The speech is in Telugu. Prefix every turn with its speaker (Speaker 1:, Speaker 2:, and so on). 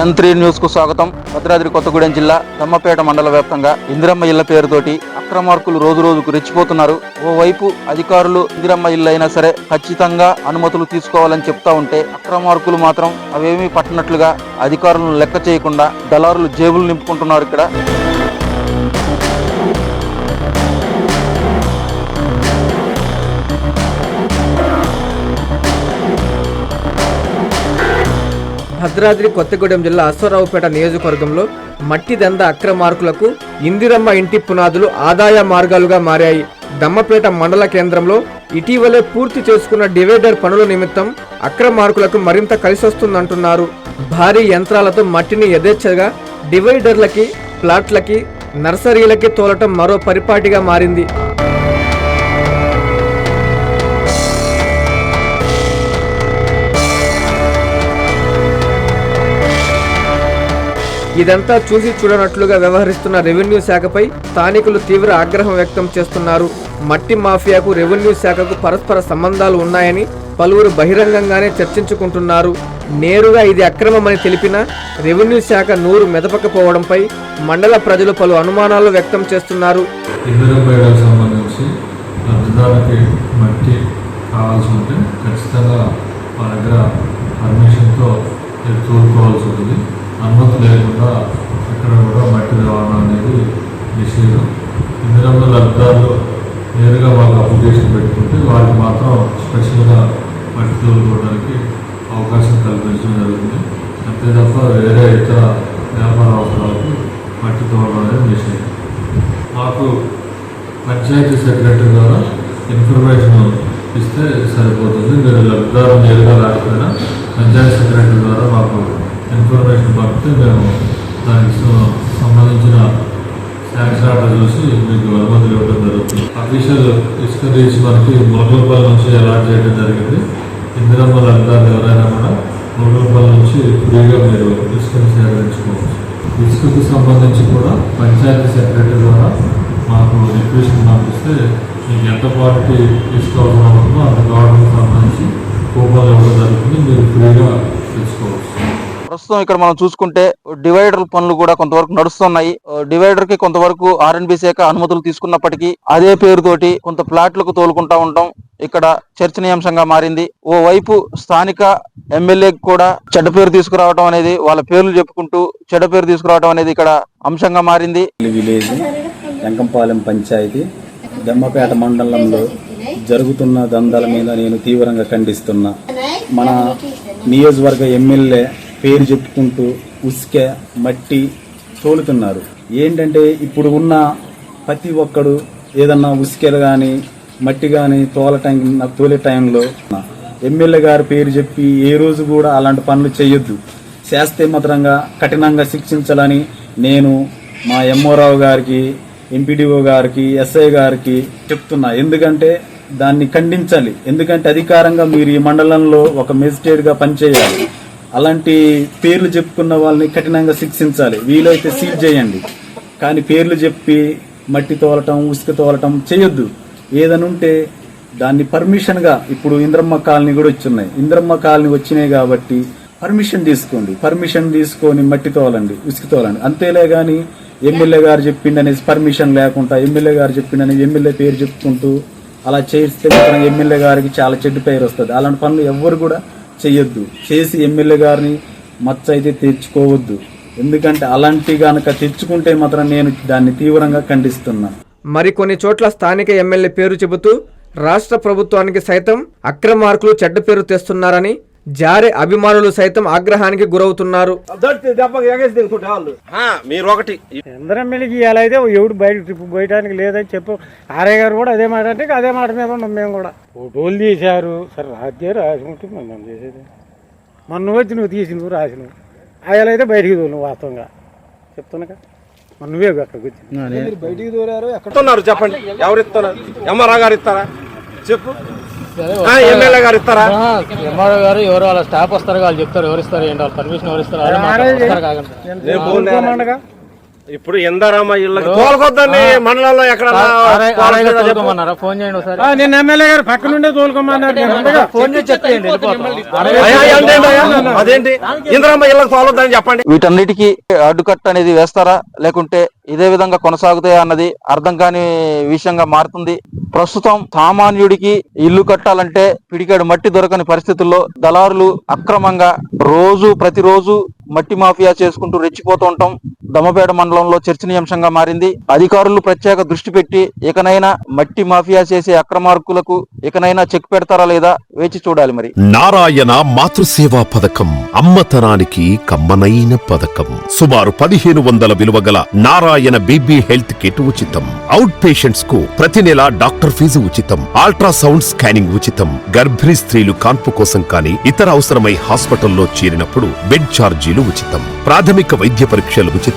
Speaker 1: ఎన్ త్రీ న్యూస్కు స్వాగతం. భద్రాద్రి కొత్తగూడెం జిల్లా దమ్మపేట మండల వ్యాప్తంగా ఇందిరమ్మ ఇళ్ళ పేరుతోటి అక్రమార్కులు రోజు రోజుకు రెచ్చిపోతున్నారు. ఓవైపు అధికారులు ఇందిరమ్మ ఇల్లు అయినా సరే ఖచ్చితంగా అనుమతులు తీసుకోవాలని చెప్తా ఉంటే అక్రమార్కులు మాత్రం అవేమీ పట్టనట్లుగా అధికారులను లెక్క చేయకుండా దళారులు జేబులు నింపుకుంటున్నారు ఇక్కడ.
Speaker 2: భద్రాద్రి కొత్తగూడెం జిల్లా అశ్వరావుపేట నియోజకవర్గంలో మట్టి దంద అక్రమార్కులకు ఇందిరమ్మ ఇంటి పునాదులు ఆదాయ మార్గాలుగా మారాయి. దమ్మపేట మండల కేంద్రంలో ఇటీవలే పూర్తి చేసుకున్న డివైడర్ పనుల నిమిత్తం అక్రమార్కులకు మరింత కలిసొస్తుందంటున్నారు. భారీ యంత్రాలతో మట్టిని యథేచ్ఛగా డివైడర్లకి ప్లాట్లకి నర్సరీలకి తోలటం మరో పరిపాటిగా మారింది. ఇదంతా చూసి చూడనట్లుగా వ్యవహరిస్తున్న రెవెన్యూ శాఖపై స్థానికులు తీవ్ర ఆగ్రహం వ్యక్తం చేస్తున్నారు. మట్టి మాఫియాకు రెవెన్యూ శాఖకు పరస్పర సంబంధాలు ఉన్నాయని పలువురు బహిరంగంగానే చర్చించుకుంటున్నారు. నేరుగా ఇది అక్రమమని తెలిపినా రెవెన్యూ శాఖ నూరు మెదపకపోవడంపై మండల ప్రజలు పలు అనుమానాలు వ్యక్తం చేస్తున్నారు.
Speaker 3: సంబంధించి మట్టి కావాల్సి ఉంటే ఖచ్చితంగా మా దగ్గర పర్మిషన్తో తోలుకోవాల్సి ఉంటుంది అనుమతి లేకుండా ఎక్కడ కూడా మట్టి రవాణా అనేది నిషేధం. ఇందిరమ్మ లబ్ధిదారులు నేరుగా మాకు అప్లికేషన్ పెట్టుకుంటే వాళ్ళకి మాత్రం స్పెషల్గా మట్టి తోలుకోవడానికి అవకాశం కల్పించడం జరుగుతుంది. అంతే తప్ప వేరే ఇతర వ్యాపార అవసరాలకు మట్టి తోలడం అనేది నిషేధం. మాకు పంచాయతీ సెక్రటరీ ద్వారా ఇన్ఫర్మేషన్ ఇస్తే సరిపోతుంది. మీరు లబ్ధిదారు నేరుగా రాకపోయినా పంచాయతీ సెక్రటరీ ద్వారా మాకు ఇన్ఫర్మేషన్ పంపితే మేము దానికి సంబంధించిన శాంక్షన్ ఆర్డర్ చూసి మీకు అనుమతులు ఇవ్వడం జరుగుతుంది. అఫీషియల్ ఇసుక తీసి మనకి మునగలపల్లి నుంచి అలాట్ చేయడం జరిగింది. ఇందిరమ్మ లబ్ధిదారులు ఎవరైనా కూడా మునగలపల్లి నుంచి ఫ్రీగా మీరు ఇసుకను సేకరించుకోవచ్చు. ఇసుకకు సంబంధించి కూడా పంచాయతీ సెక్రటరీ ద్వారా మాకు రిక్వెస్ట్ పంపిస్తే మీకు ఎంత క్వాలిటీ ఇసుక అవసరం అవుతుందో అంత గవర్నమెంట్ సంబంధించి కూపన్లు ఇవ్వడం జరుగుతుంది. మీరు ఫ్రీగా తెచ్చుకోవచ్చు.
Speaker 1: ప్రస్తుతం ఇక్కడ మనం చూసుకుంటే డివైడర్ పనులు కూడా కొంతవరకు నడుస్తున్నాయి. డివైడర్కి కొంతవరకు ఆర్ఎన్బి శాఖ అనుమతులు తీసుకున్నప్పటికీ అదే పేరుతోటి కొంత ప్లాట్లకు తోలుకుంటా ఉంటాం ఇక్కడ చర్చనీయాంశంగా మారింది. ఓ వైపు స్థానిక ఎమ్మెల్యే కూడా చెడ్డ పేరు తీసుకురావడం అనేది వాళ్ళ పేర్లు చెప్పుకుంటూ చెడ్డ పేరు తీసుకురావడం అనేది ఇక్కడ అంశంగా మారింది.
Speaker 4: విలేజ్ వెంకంపాలెం పంచాయతీ దెమ్మపేట మండలంలో జరుగుతున్న దందాల మీద నేను తీవ్రంగా ఖండిస్తున్నా. మన నియోజకవర్గ ఎమ్మెల్యే పేరు చెప్పుకుంటూ ఉసుక మట్టి తోలుతున్నారు. ఏంటంటే ఇప్పుడు ఉన్న ప్రతి ఒక్కడు ఏదన్నా ఉసుకెలు కానీ మట్టి కానీ తోలటం నాకు తోలే టైంలో ఎమ్మెల్యే గారి పేరు చెప్పి ఏ రోజు కూడా అలాంటి పనులు చేయొద్దు. చేస్తే మాత్రంగా కఠినంగా శిక్షించాలని నేను మా ఎంఓరావు గారికి ఎంపీడీఓ గారికి ఎస్ఐ గారికి చెప్తున్నా. ఎందుకంటే దాన్ని ఖండించాలి. ఎందుకంటే అధికారంగా మీరు ఈ మండలంలో ఒక మెజిస్ట్రేట్గా పనిచేయాలి. అలాంటి పేర్లు చెప్పుకున్న వాళ్ళని కఠినంగా శిక్షించాలి. వీలైతే సీల్ చేయండి. కానీ పేర్లు చెప్పి మట్టి తోలటం ఉసుక తోలటం చేయొద్దు. ఏదనుంటే ఉంటే దాన్ని పర్మిషన్గా ఇప్పుడు ఇంద్రమ్మ కాలనీ కూడా వచ్చున్నాయి ఇంద్రమ్మ కాలనీ వచ్చినాయి కాబట్టి పర్మిషన్ తీసుకోండి. పర్మిషన్ తీసుకొని మట్టి తోలండి ఉసుక తోలండి. అంతేలే కానీ ఎమ్మెల్యే గారు చెప్పిండి అనేసి పర్మిషన్ లేకుండా ఎమ్మెల్యే గారు చెప్పిండని ఎమ్మెల్యే పేరు చెప్పుకుంటూ అలా చేస్తే మాత్రం ఎమ్మెల్యే గారికి చాలా చెడ్డు పేరు వస్తుంది. అలాంటి పనులు ఎవ్వరు కూడా చేయొద్దు చేసి ఎమ్మెల్యే గారిని మచ్చ అయితే తెచ్చుకోవద్దు ఎందుకంటే అలాంటి గనక తెచ్చుకుంటే మాత్రం నేను దాన్ని తీవ్రంగా ఖండిస్తున్నా.
Speaker 2: మరికొన్ని చోట్ల స్థానిక ఎమ్మెల్యే పేరు చెబుతూ రాష్ట్ర ప్రభుత్వానికి సైతం అక్రమార్కులు చెడ్డ పేరు తెస్తున్నారని జారే అభిమానులు సైతం ఆగ్రహానికి గురవుతున్నారు.
Speaker 5: మీరు ఒకటి
Speaker 6: అందరం మెలిగి ఎలా అయితే ఎవడు బయట ట్రిప్ పోయడానికి లేదని చెప్పు. ఆర్య గారు కూడా అదే మాట అంటే అదే మాట మీద ఉన్నాం మేము కూడా. ఫోటోలు తీశారు. సరే రాజే రాసుకుంటే మనం చేసేది. మొన్న నువ్వు వచ్చి నువ్వు తీసి నువ్వు రాసి నువ్వు ఆయన అయితే బయటికి తోలు వాస్తవంగా. చెప్తున్నాక మరి నువ్వే అక్కడికి వచ్చి.
Speaker 5: ఇస్తున్నారు చెప్పండి? ఎవరు ఇస్తున్నారు ఎంఆర్ఆ గారు ఇస్తారా? చెప్పు. ఎమ్మెల్యే గారు ఇస్తారా?
Speaker 7: ఎంఆర్ఓ గారు ఎవరు వాళ్ళ స్టాఫ్ వస్తారు వాళ్ళు చెప్తారు ఎవరు ఇస్తారు ఏంటి వాళ్ళు పర్మిషన్ ఎవరు ఇస్తారు
Speaker 5: ఇప్పుడు ఇందారమ్మ ఇళ్ళకి తోలుకొద్దని మండలంలో ఎక్కడ
Speaker 7: తోలుకోమన్నారా? ఫోన్ చేయండి ఒకసారి.
Speaker 6: ఆ, నిన్న ఎమ్మెల్యే గారు పక్క నుండే తోలుకోమన్నారు. నేను.
Speaker 7: ఫోన్ చేసి వెళ్ళిపోతాం.
Speaker 5: అదేంటి ఇందిరమ్మ ఇళ్ళకి తోలొద్దని చెప్పండి.
Speaker 1: వీటన్నిటికీ అడ్డుకట్ట అనేది వేస్తారా? లేకుంటే ఇదే విధంగా కొనసాగుతాయా అన్నది అర్థం కాని విషయంగా మారుతుంది. ప్రస్తుతం సామాన్యుడికి ఇల్లు కట్టాలంటే పిడికాడు మట్టి దొరకని పరిస్థితుల్లో దళారులు అక్రమంగా రోజు ప్రతిరోజు మట్టి మాఫియా చేసుకుంటూ రెచ్చిపోతూ ఉంటాం. దమ్మపేట మండలంలో చర్చనీయాంశంగా మారింది. అధికారులు ప్రత్యేక దృష్టి పెట్టి ఇకనైనా మట్టి మాఫియా చేసే అక్రమార్కులకు ఇకనైనా చెక్ పెడతారా లేదా వేచి చూడాలి మరి.
Speaker 8: నారాయణ మాతృసేవా పథకం అమ్మతనానికి కమ్మనైన పథకం. సుమారు పదిహేను వందల విలువ గల నారాయణ బీబీ హెల్త్ కిట్ ఉచితం. అవుట్ పేషెంట్స్కు ప్రతి నెల డాక్టర్ ఫీజు ఉచితం. అల్ట్రాసౌండ్ స్కానింగ్ ఉచితం. గర్భిణీ స్త్రీలు కాన్పు కోసం కానీ ఇతర అవసరమై హాస్పిటల్లో చేరినప్పుడు బెడ్ ఛార్జీలు ఉచితం. ప్రాథమిక వైద్య పరీక్షలు ఉచితం.